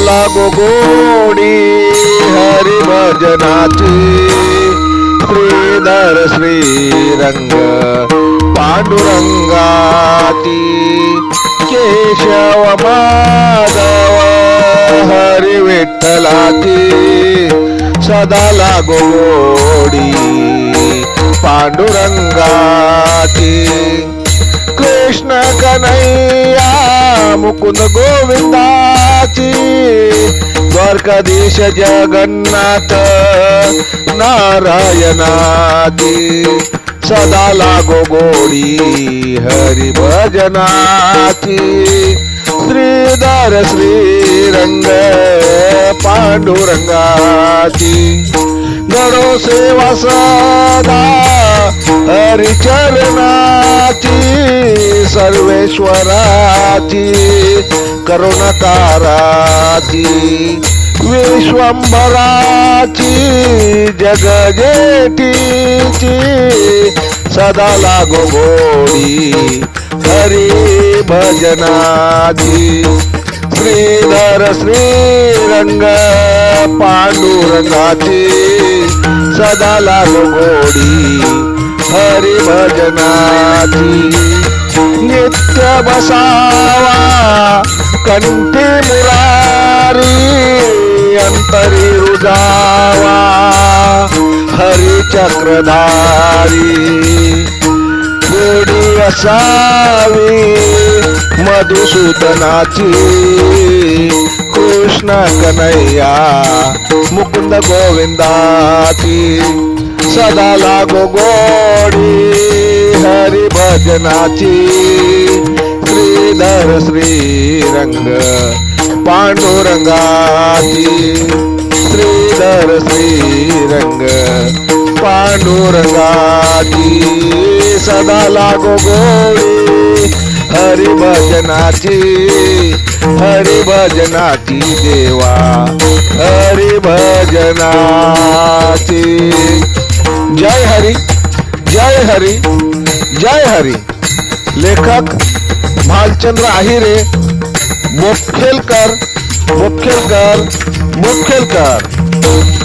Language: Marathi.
लागो गोडी हरी भजनाची श्रीधर श्रीरंग पांडुरंगाती केशव माधव हरी विठ्ठलाची सदा लागो गोडी पांडुरंगाची. कृष्ण कन्हैया मुकुंद गोविंदाची द्वारकाधीश जगन्नाथ नारायणाची सदा लागो गोडी हरी भजनाची श्रीरंग पांडुरंगाची. गणो सेवा सदा हरिचरणाची सर्वेश्वराची. करुणकाराची विश्वंभराची जगजेटीची सदा लागो गोडी हरी भजनाची. श्रीधर श्रीरंग पांडुरंगाची सदा लागो गोडी हरी भजनाची. नित्य बसा कंठी मुरारी अंतरी रुजावा हरी गोडी असावी मधुसूदनाची कृष्ण कन्हैया मुकुंद गोविंदाची. सदा लागो गोडी हरिभजनाची. श्रीधर श्रीरंग पांडुरंगाची। श्रीधर श्रीरंग पांडुरंगाची। सदा लागो गोडी हरी भजनाची हरी भजनाची देवा हरी भजनाची जय हरी जय हरी जय हरी। लेखक भालचंद्र आहिरे मोखेलकर मोखेलकर मोखेलकर.